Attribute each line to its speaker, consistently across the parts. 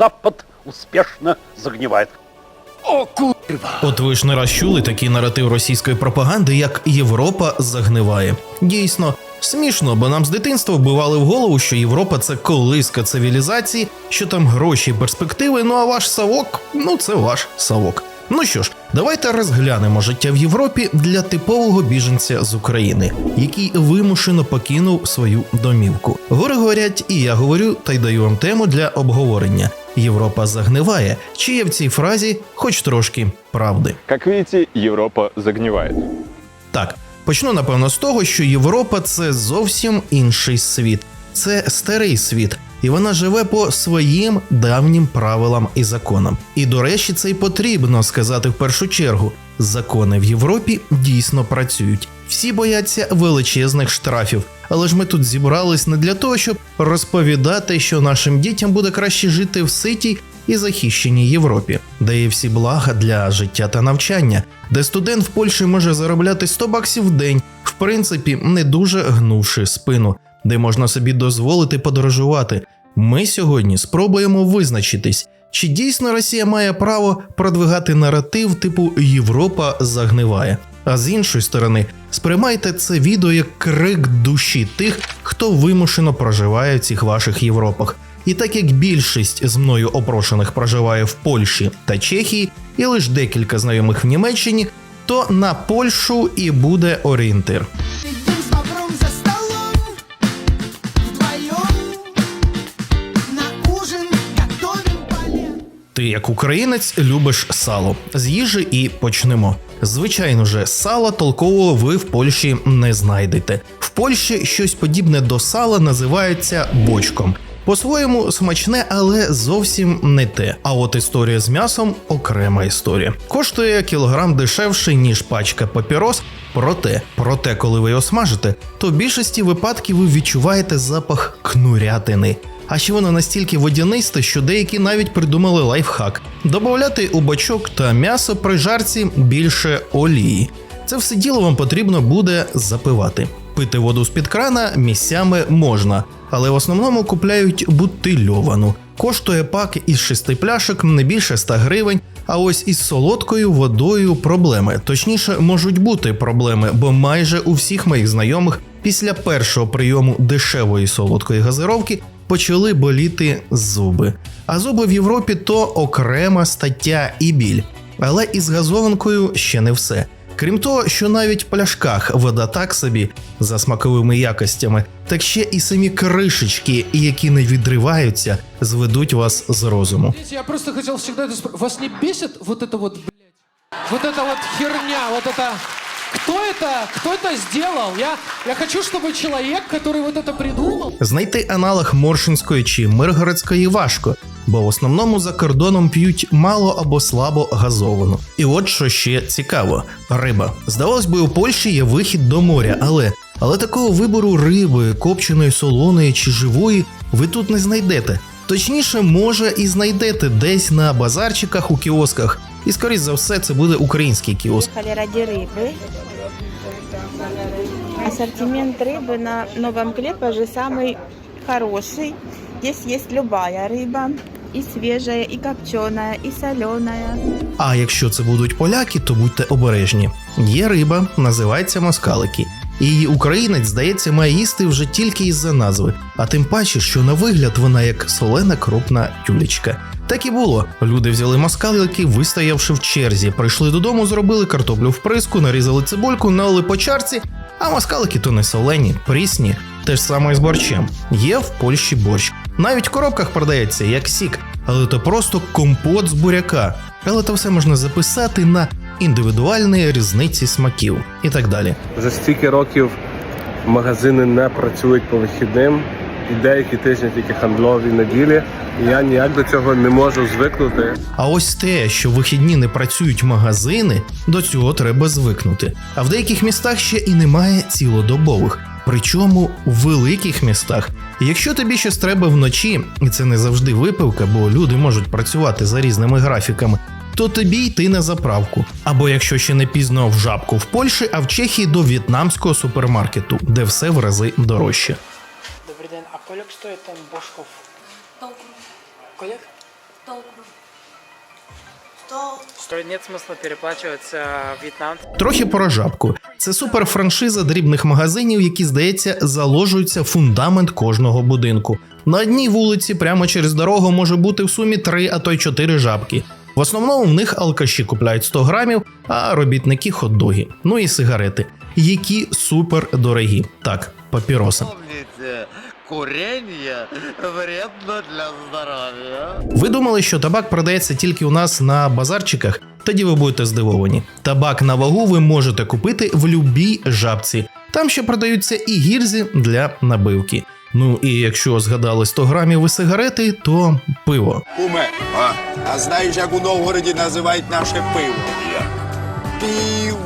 Speaker 1: Запад успешно загнивает. О, курва!
Speaker 2: От ви ж не раз чули такий наратив російської пропаганди, як Європа загниває. Дійсно, смішно, бо нам з дитинства вбивали в голову, що Європа це колиска цивілізації, що там гроші і перспективи. Ну а ваш савок, ну це ваш савок. Ну що ж, давайте розглянемо життя в Європі для типового біженця з України, який вимушено покинув свою домівку. Гори говорять, і я говорю, та й даю вам тему для обговорення. Європа загниває, чи є в цій фразі хоч трошки правди.
Speaker 3: Как видите, Европа загнивает.
Speaker 2: Так, почну напевно з того, що Європа це зовсім інший світ, це старий світ, і вона живе по своїм давнім правилам і законам. І до речі, це й потрібно сказати в першу чергу. Закони в Європі дійсно працюють. Всі бояться величезних штрафів, але ж ми тут зібрались не для того, щоб розповідати, що нашим дітям буде краще жити в ситій і захищеній Європі, де є всі блага для життя та навчання, де студент в Польщі може заробляти 100 баксів в день, в принципі, не дуже гнувши спину, де можна собі дозволити подорожувати. Ми сьогодні спробуємо визначитись, чи дійсно Росія має право продвигати наратив типу Європа загниває. А з іншої сторони, сприймайте це відео як крик душі тих, хто вимушено проживає в цих ваших Європах. І так як більшість з мною опрошених проживає в Польщі та Чехії, і лише декілька знайомих в Німеччині, то на Польщу і буде орієнтир. Ти, як українець, любиш сало. З їжі і почнемо. Звичайно же, сала толкового ви в Польщі не знайдете. В Польщі щось подібне до сала називається бочком. По-своєму смачне, але зовсім не те. А от історія з м'ясом окрема історія. Коштує кілограм дешевше, ніж пачка папірос. Проте, проте, коли ви його смажите, то в більшості випадків ви відчуваєте запах кнурятини. А ще воно настільки водянисте, що деякі навіть придумали лайфхак: додати у бачок та м'ясо при жарці більше олії. Це все діло вам потрібно буде запивати. Пити воду з-під крана місцями можна, але в основному купляють бутильовану. Коштує пак із шести пляшок не більше 100 гривень. А ось із солодкою водою проблеми. Точніше, можуть бути проблеми, бо майже у всіх моїх знайомих після першого прийому дешевої солодкої газировки почали боліти зуби. А зуби в Європі то окрема стаття і біль. Але із газованкою ще не все. Крім того, що навіть в пляшках вода так собі за смаковими якостями, так ще і самі кришечки, які не відриваються, зведуть вас з розуму.
Speaker 4: Знаете, Я просто хотел всегда это спро- Вас не бесит вот это вот, блядь, вот эта вот херня, вот это... Кто это, кто это сделал? Я, я хочу, чтобы человек, который вот это придумал,
Speaker 2: Знайти аналог Моршинської чи Миргородської важко, бо в основному за кордоном п'ють мало або слабо газовану. І от що ще цікаво: риба. Здавалось би, у Польщі є вихід до моря, але але такого вибору риби, копченої, солоної чи живої, ви тут не знайдете. Точніше, може, і знайдете десь на базарчиках у кіосках. І скоріш за все, це буде український кіоск.
Speaker 5: Приехали ради рыбы. Ассортимент рыбы на новом клепаже самый хороший. Здесь есть любая рыба. И свежая, и копченая, и соленая.
Speaker 2: А якщо це будуть поляки, то будьте обережні. Є риба, називається москалики. І її українець, здається, має їсти вже тільки із-за назви, а тим паче, що на вигляд вона як солена крупна тюлечка. Так і було. Люди взяли москалики, вистоявши в черзі, прийшли додому, зробили картоплю в приску, нарізали цибульку, налили по чарці, а москалики то не солені, прісні. Те ж саме і з борщем. Є в Польщі борщ. Навіть в коробках продається як сік, але то просто компот з буряка. Але то все можна записати на індивідуальні різниці смаків і так далі.
Speaker 6: Вже стільки років магазини не працюють по вихідним, і деякі тижні тільки хандлові неділі. І я ніяк до цього не можу звикнути.
Speaker 2: А ось те, що в вихідні не працюють магазини, до цього треба звикнути. А в деяких містах ще і немає цілодобових. Причому в великих містах. Якщо тобі щось треба вночі, і це не завжди випивка, бо люди можуть працювати за різними графіками, то тобі йти на заправку. Або якщо ще не пізно в жабку в Польщі, а в Чехії до в'єтнамського супермаркету, де все в рази дорожче.
Speaker 7: Коляк стоїть там Бошков? Коляк? Толку. Что?
Speaker 8: Что нет смысла переплачивать э, вьетнамцам.
Speaker 2: Трохи про жабку. Це суперфраншиза дрібних магазинів, які, здається, заложуються в фундамент кожного будинку. На одній вулиці, прямо через дорогу, може бути в сумі три, а то й чотири жабки. В основному в них алкаші купляють 100 грамів, а робітники хот-доги. Ну і сигарети, які супер дорогі. Так, папіроси.
Speaker 9: Курение вредно для здоровья.
Speaker 2: Ви думали, що табак продається тільки у нас на базарчиках? Тоді ви будете здивовані. Табак на вагу ви можете купити в любій жабці. Там ще продаються і гірзі для набивки. Ну і якщо згадали 100 грамів і сигарети, то пиво.
Speaker 9: Куме, а, а знаєш, як у Новгороді називають наше пиво? Пиво.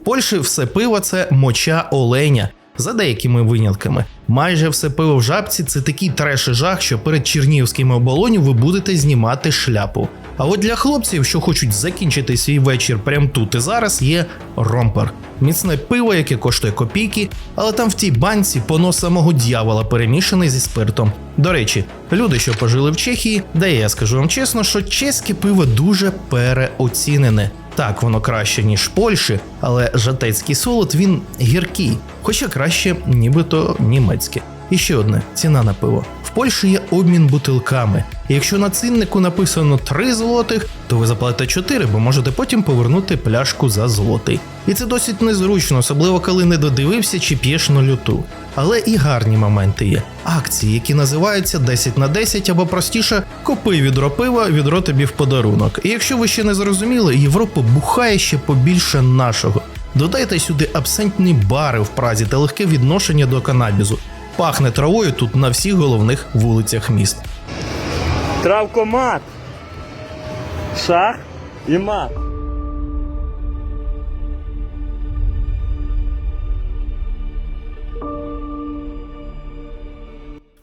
Speaker 2: В Польщі все пиво це моча оленя. За деякими винятками, майже все пиво в жабці це такий треш і жах, що перед чернігівським оболонью ви будете знімати шляпу. А от для хлопців, що хочуть закінчити свій вечір прямо тут і зараз, є ромпер. Міцне пиво, яке коштує копійки, але там в тій банці понос самого дьявола перемішаний зі спиртом. До речі, люди, що пожили в Чехії, де я скажу вам чесно, що чеське пиво дуже переоцінене. Так, воно краще, ніж Польщі, але жатецький солод він гіркий, хоча краще, нібито німецьке. І ще одне ціна на пиво. Польщі є обмін бутилками. І якщо на ціннику написано 3 злотих, то ви заплатите 4, бо можете потім повернути пляшку за злотий. І це досить незручно, особливо коли не додивився чи п'єш на люту. Але і гарні моменти є. Акції, які називаються 10 на 10 або простіше купи відро пива, відро тобі в подарунок. І якщо ви ще не зрозуміли, Європа бухає ще побільше нашого. Додайте сюди абсентні бари в Празі та легке відношення до канабізу. Пахне травою тут на всіх головних вулицях міст.
Speaker 10: Травкомат. Шах і мат.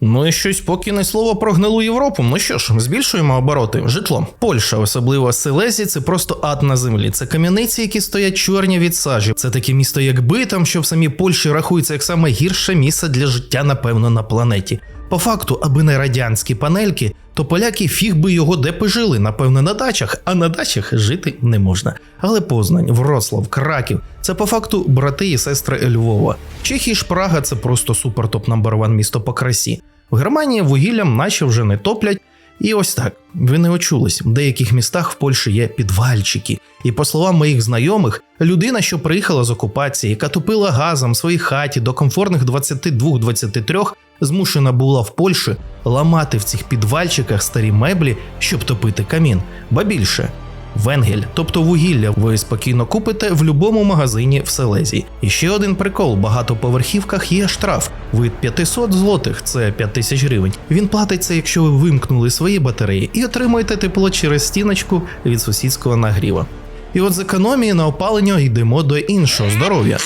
Speaker 2: Ну і щось поки не слово про гнилу Європу. Ну що ж, збільшуємо обороти. Житло. Польща, особливо Силезі, це просто ад на землі. Це кам'яниці, які стоять чорні від сажі. Це таке місто, як Битам, що в самій Польщі рахується як саме гірше місце для життя, напевно, на планеті. По факту, аби не радянські панельки, то поляки фіг би його де пожили, напевно, на дачах, а на дачах жити не можна. Але Познань, Вроцлав, Краків це по факту брати і сестри Львова. Чехії ж Прага це просто супер топ номер ван місто по красі. В Германії вугіллям наче вже не топлять. І ось так, ви не очулись. В деяких містах в Польщі є підвальчики. І по словам моїх знайомих, людина, що приїхала з окупації, яка топила газом в своїй хаті до комфортних 22-23, змушена була в Польщі ламати в цих підвальчиках старі меблі, щоб топити камін. Ба більше. Венгель, тобто вугілля, ви спокійно купите в будь-якому магазині в Селезії. І ще один прикол: в багатоповерхівках є штраф. Від 500 злотих, це 5000 гривень. Він платиться, якщо ви вимкнули свої батареї і отримуєте тепло через стіночку від сусідського нагріва. І от з економії на опалення йдемо до іншого здоров'я.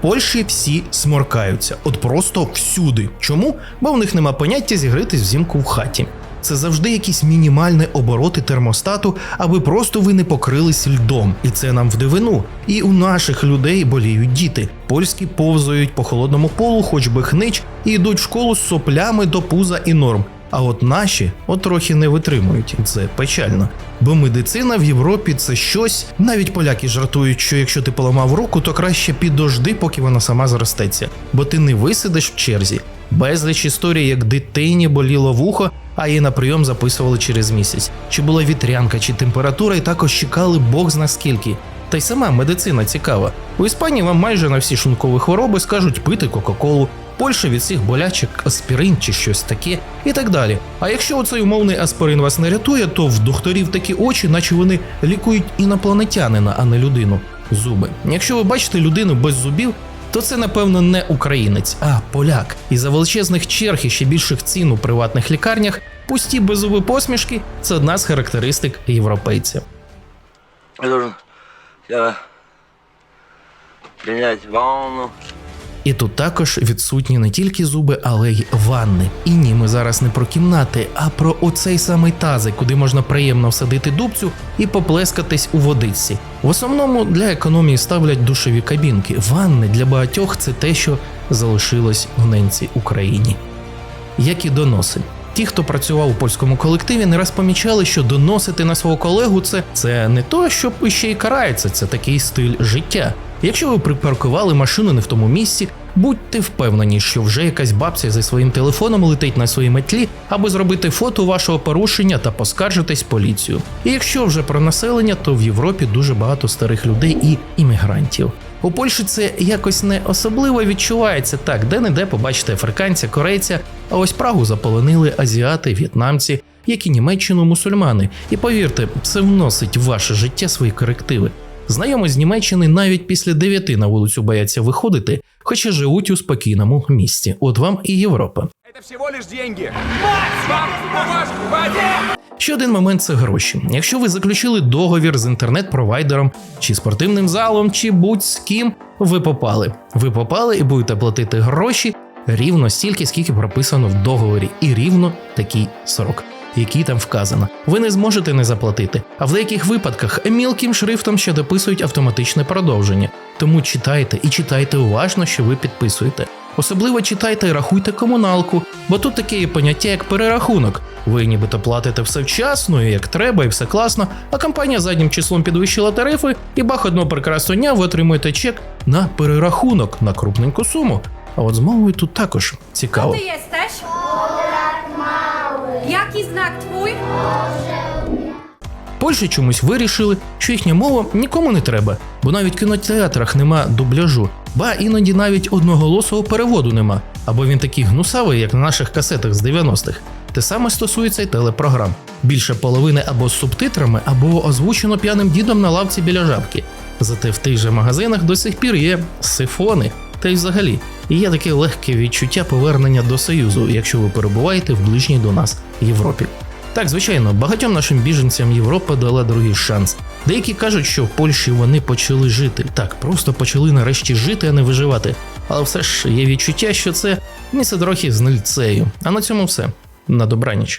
Speaker 2: Польщі всі сморкаються, от просто всюди. Чому? Бо в них нема поняття зігритись взимку в хаті. Це завжди якісь мінімальні обороти термостату, аби просто ви не покрились льдом, і це нам в дивину. І у наших людей боліють діти. Польські повзають по холодному полу, хоч би хнич, і йдуть в школу з соплями до пуза і норм. А от наші от трохи не витримують. Це печально. Бо медицина в Європі це щось. Навіть поляки жартують, що якщо ти поламав руку, то краще підожди, поки вона сама зростеться, бо ти не висидиш в черзі. Безліч історій, як дитині боліло вухо, а її на прийом записували через місяць. Чи була вітрянка, чи температура, і також чекали Бог зна скільки. Та й сама медицина цікава. У Іспанії вам майже на всі шлункові хвороби скажуть пити Кока-Колу. Польща від всіх болячок аспірин чи щось таке, і так далі. А якщо оцей умовний аспирин вас не рятує, то в докторів такі очі, наче вони лікують інопланетянина, а не людину. Зуби. Якщо ви бачите людину без зубів, то це напевно не українець, а поляк. І за величезних черг і ще більших цін у приватних лікарнях пусті беззуби посмішки це одна з характеристик європейців.
Speaker 9: Я должен я, принять ванну.
Speaker 2: І тут також відсутні не тільки зуби, але й ванни. І ні, ми зараз не про кімнати, а про оцей самий тазик, куди можна приємно всадити дубцю і поплескатись у водичці. В основному для економії ставлять душові кабінки. Ванни для багатьох це те, що залишилось в ненці Україні. Як і доноси. Ті, хто працював у польському колективі, не раз помічали, що доносити на свого колегу це, це не то, що ще й карається, це такий стиль життя. Якщо ви припаркували машину не в тому місці, будьте впевнені, що вже якась бабця зі своїм телефоном летить на своїй метлі, аби зробити фото вашого порушення та поскаржитись поліцію. І якщо вже про населення, то в Європі дуже багато старих людей і іммігрантів. У Польщі це якось не особливо відчувається так, де не де побачите африканця, корейця, а ось Прагу заполонили азіати, в'єтнамці, як і Німеччину мусульмани. І повірте, це вносить в ваше життя свої корективи. Знайомі з Німеччини навіть після дев'яти на вулицю бояться виходити, хоча живуть у спокійному місті. От вам і Європа.
Speaker 9: Это всего лишь деньги.
Speaker 2: Ще один момент це гроші. Якщо ви заключили договір з інтернет-провайдером чи спортивним залом, чи будь з ким, ви попали. Ви попали і будете платити гроші рівно стільки, скільки прописано в договорі, і рівно такий срок. Який там вказано, ви не зможете не заплатити. А в деяких випадках мілким шрифтом ще дописують автоматичне продовження. Тому читайте і читайте уважно, що ви підписуєте. Особливо читайте і рахуйте комуналку, бо тут таке є поняття, як перерахунок. Ви нібито платите все вчасно, і як треба, і все класно, а компанія заднім числом підвищила тарифи, і бах одного прекрасного дня ви отримуєте чек на перерахунок на крупненьку суму. А от з мовою тут також цікаво.
Speaker 7: Ty jesteś? Jaki znak twój?
Speaker 2: Польщі чомусь вирішили, що їхня мова нікому не треба, бо навіть в кінотеатрах нема дубляжу, ба іноді навіть одноголосого переводу нема, або він такий гнусавий, як на наших касетах з 90-х. Те саме стосується й телепрограм. Більше половини або з субтитрами, або озвучено п'яним дідом на лавці біля жабки. Зате в тих же магазинах до сих пір є сифони. Та й взагалі є таке легке відчуття повернення до Союзу, якщо ви перебуваєте в ближній до нас Європі. Так, звичайно, багатьом нашим біженцям Європа дала другий шанс. Деякі кажуть, що в Польщі вони почали жити. Так, просто почали нарешті жити, а не виживати. Але все ж є відчуття, що це місце трохи з нильцею. А на цьому все. На добраніч.